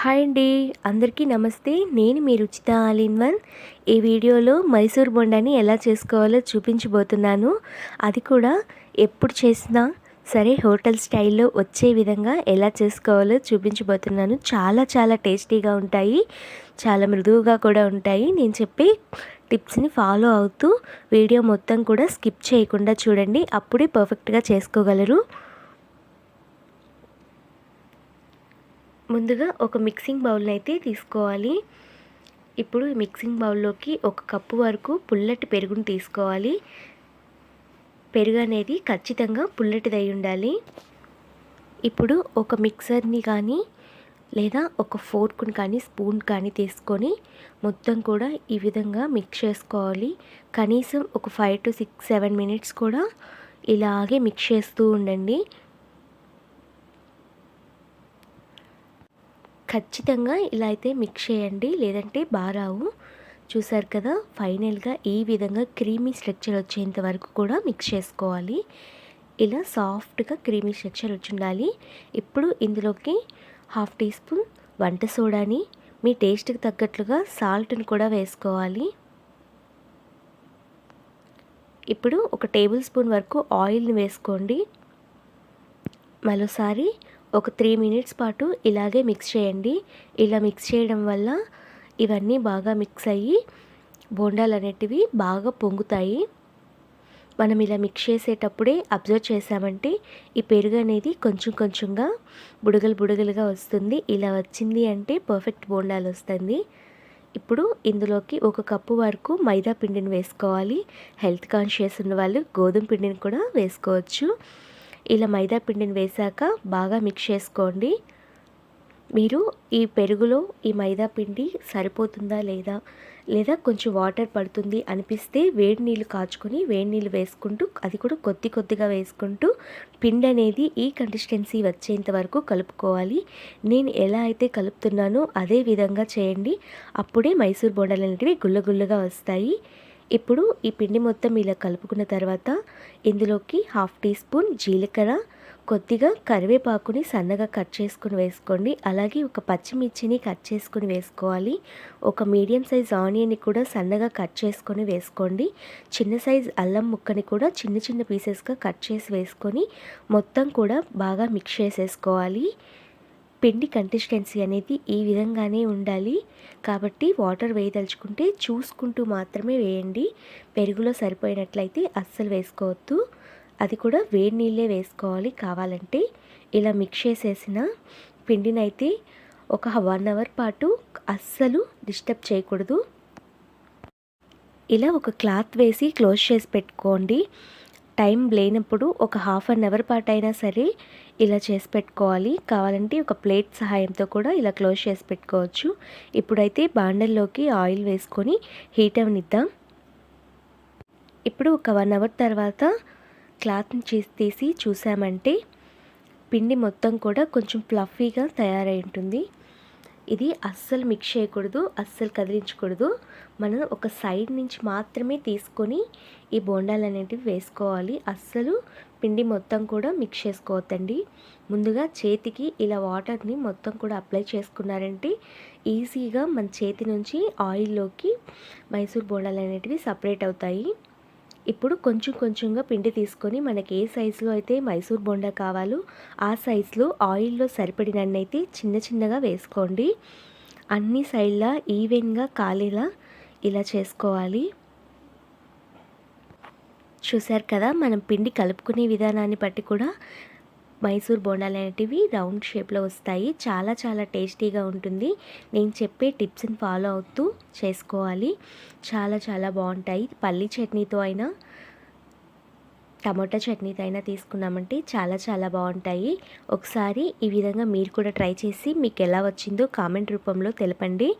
Hi అండి. అందరికీ నమస్తే. నేను మీ రుచిత ఆల్ ఇన్ వన్. ఈ వీడియోలో మైసూర్ బొండాని ఎలా చేసుకోవాలో చూపించబోతున్నాను. అది కూడా ఎప్పుడు చేసినా సరే హోటల్ స్టైల్లో వచ్చే విధంగా ఎలా చేసుకోవాలో చూపించబోతున్నాను. చాలా చాలా టేస్టీగా ఉంటాయి. చాలా మృదువుగా కూడా ఉంటాయి. నేను చెప్పే టిప్స్ని ఫాలో అవుతూ వీడియో మొత్తం కూడా స్కిప్ చేయకుండా చూడండి. అప్పుడే పర్ఫెక్ట్గా చేసుకోగలరు. ముందుగా ఒక మిక్సింగ్ బౌల్ని అయితే తీసుకోవాలి. ఇప్పుడు మిక్సింగ్ బౌల్లోకి ఒక కప్పు వరకు పుల్లటి పెరుగును తీసుకోవాలి. పెరుగు అనేది ఖచ్చితంగా పుల్లటిదై ఉండాలి. ఇప్పుడు ఒక మిక్సర్ని కానీ లేదా ఒక ఫోర్క్ని కానీ స్పూన్ కానీ తీసుకొని మొత్తం కూడా ఈ విధంగా మిక్స్ చేసుకోవాలి. కనీసం ఒక five to six seven minutes కూడా ఇలాగే మిక్స్ చేస్తూ ఉండండి. ఖచ్చితంగా ఇలా అయితే మిక్స్ చేయండి. లేదంటే బారావు. చూసారు కదా ఫైనల్గా ఈ విధంగా క్రీమీ స్ట్రక్చర్ వచ్చేంత వరకు కూడా మిక్స్ చేసుకోవాలి. ఇలా సాఫ్ట్గా క్రీమీ స్ట్రక్చర్ వచ్చి ఉండాలి. ఇప్పుడు ఇందులోకి హాఫ్ టీ స్పూన్ వంట సోడాని మీ టేస్ట్కి తగ్గట్లుగా సాల్ట్ని కూడా వేసుకోవాలి. ఇప్పుడు ఒక టేబుల్ స్పూన్ వరకు ఆయిల్ని వేసుకోండి. మరోసారి ఒక త్రీ మినిట్స్ పాటు ఇలాగే మిక్స్ చేయండి. ఇలా మిక్స్ చేయడం వల్ల ఇవన్నీ బాగా మిక్స్ అయ్యి బోండాలు అనేటివి బాగా పొంగుతాయి. మనం ఇలా మిక్స్ చేసేటప్పుడే అబ్జర్వ్ చేసామంటే ఈ పెరుగు అనేది కొంచెం కొంచెంగా బుడగలు బుడగలుగా వస్తుంది. ఇలా వచ్చింది అంటే పర్ఫెక్ట్ బోండాలు వస్తుంది. ఇప్పుడు ఇందులోకి ఒక కప్పు వరకు మైదా పిండిని వేసుకోవాలి. హెల్త్ కాన్షియస్ ఉన్న వాళ్ళు గోధుమ పిండిని కూడా వేసుకోవచ్చు. ఇలా మైదా పిండిని వేశాక బాగా మిక్స్ చేసుకోండి. మీరు ఈ పెరుగులో ఈ మైదా పిండి సరిపోతుందా లేదా? లేదా కొంచెం వాటర్ పడుతుంది అనిపిస్తే వేడి నీళ్ళు కాచుకొని వేడి నీళ్ళు వేసుకుంటూ అది కూడా కొద్ది కొద్దిగా వేసుకుంటూ పిండి అనేది ఈ కన్సిస్టెన్సీ వచ్చేంత వరకు కలుపుకోవాలి. నేను ఎలా అయితే కలుపుతున్నానో అదే విధంగా చేయండి. అప్పుడే మైసూర్ బోండాలు అనేటివి గుల్లగుల్లగా వస్తాయి. ఇప్పుడు ఈ పిండి మొత్తం ఇలా కలుపుకున్న తర్వాత ఇందులోకి హాఫ్ టీ స్పూన్ జీలకర్ర కొద్దిగా కరివేపాకుని సన్నగా కట్ చేసుకుని వేసుకోండి. అలాగే ఒక పచ్చిమిర్చిని కట్ చేసుకుని వేసుకోవాలి. ఒక మీడియం సైజ్ ఆనియన్ని కూడా సన్నగా కట్ చేసుకొని వేసుకోండి. చిన్న సైజ్ అల్లం ముక్కని కూడా చిన్న చిన్న పీసెస్గా కట్ చేసి వేసుకొని మొత్తం కూడా బాగా మిక్స్ చేసేసుకోవాలి. పిండి కన్సిస్టెన్సీ అనేది ఈ విధంగానే ఉండాలి. కాబట్టి వాటర్ వేయదలుచుకుంటే చూసుకుంటూ మాత్రమే వేయండి. పెరుగులో సరిపోయినట్లయితే అస్సలు వేసుకోవద్దు. అది కూడా వేడి నీళ్ళే వేసుకోవాలి కావాలంటే. ఇలా మిక్స్ చేసేసిన పిండినైతే ఒక వన్ అవర్ పాటు అస్సలు డిస్టర్బ్ చేయకూడదు. ఇలా ఒక క్లాత్ వేసి క్లోజ్ చేసి పెట్టుకోండి. టైం లేనప్పుడు ఒక హాఫ్ అన్ అవర్ పాటు అయినా సరే ఇలా చేసి పెట్టుకోవాలి. కావాలంటే ఒక ప్లేట్ సహాయంతో కూడా ఇలా క్లోజ్ చేసి పెట్టుకోవచ్చు. ఇప్పుడైతే బాండల్లోకి ఆయిల్ వేసుకొని హీట్ అవనిద్దాం. ఇప్పుడు ఒక వన్ అవర్ తర్వాత క్లాత్ని చేసి తీసి చూసామంటే పిండి మొత్తం కూడా కొంచెం ఫ్లఫీగా తయారై ఉంటుంది. ఇది అస్సలు మిక్స్ చేయకూడదు అస్సలు కదిలించకూడదు. మనం ఒక సైడ్ నుంచి మాత్రమే తీసుకొని ఈ బోండాలు అనేటివి వేసుకోవాలి. అస్సలు పిండి మొత్తం కూడా మిక్స్ చేసుకోవద్దండి. ముందుగా చేతికి ఇలా వాటర్ని మొత్తం కూడా అప్లై చేసుకున్నారంటే ఈజీగా మన చేతి నుంచి ఆయిల్లోకి మైసూర్ బోండాలు అనేటివి సపరేట్ అవుతాయి. ఇప్పుడు కొంచెం కొంచెంగా పిండి తీసుకొని మనకి ఏ సైజులో అయితే మైసూర్ బొండా కావాలో ఆ సైజులో ఆయిల్లో సరిపడినన్నైతే చిన్న చిన్నగా వేసుకోండి. అన్ని సైడ్లా ఈవెన్గా కాలేలా ఇలా చేసుకోవాలి. చూశారు కదా మనం పిండి కలుపుకునే విధానాన్ని బట్టి కూడా మైసూర్ బోండాలు అనేటివి రౌండ్ షేప్లో వస్తాయి. చాలా చాలా టేస్టీగా ఉంటుంది. నేను చెప్పే టిప్స్ని ఫాలో అవుతూ చేసుకోవాలి. చాలా చాలా బాగుంటాయి. పల్లీ చట్నీతో అయినా టమోటా చట్నీతో అయినా తీసుకున్నామంటే చాలా చాలా బాగుంటాయి. ఒకసారి ఈ విధంగా మీరు కూడా ట్రై చేసి మీకు ఎలా వచ్చిందో కామెంట్ రూపంలో తెలపండి.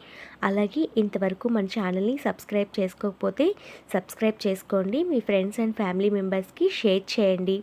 అలాగే ఇంతవరకు మన ఛానల్ని సబ్స్క్రైబ్ చేసుకోకపోతే సబ్స్క్రైబ్ చేసుకోండి. మీ ఫ్రెండ్స్ అండ్ ఫ్యామిలీ మెంబర్స్కి షేర్ చేయండి.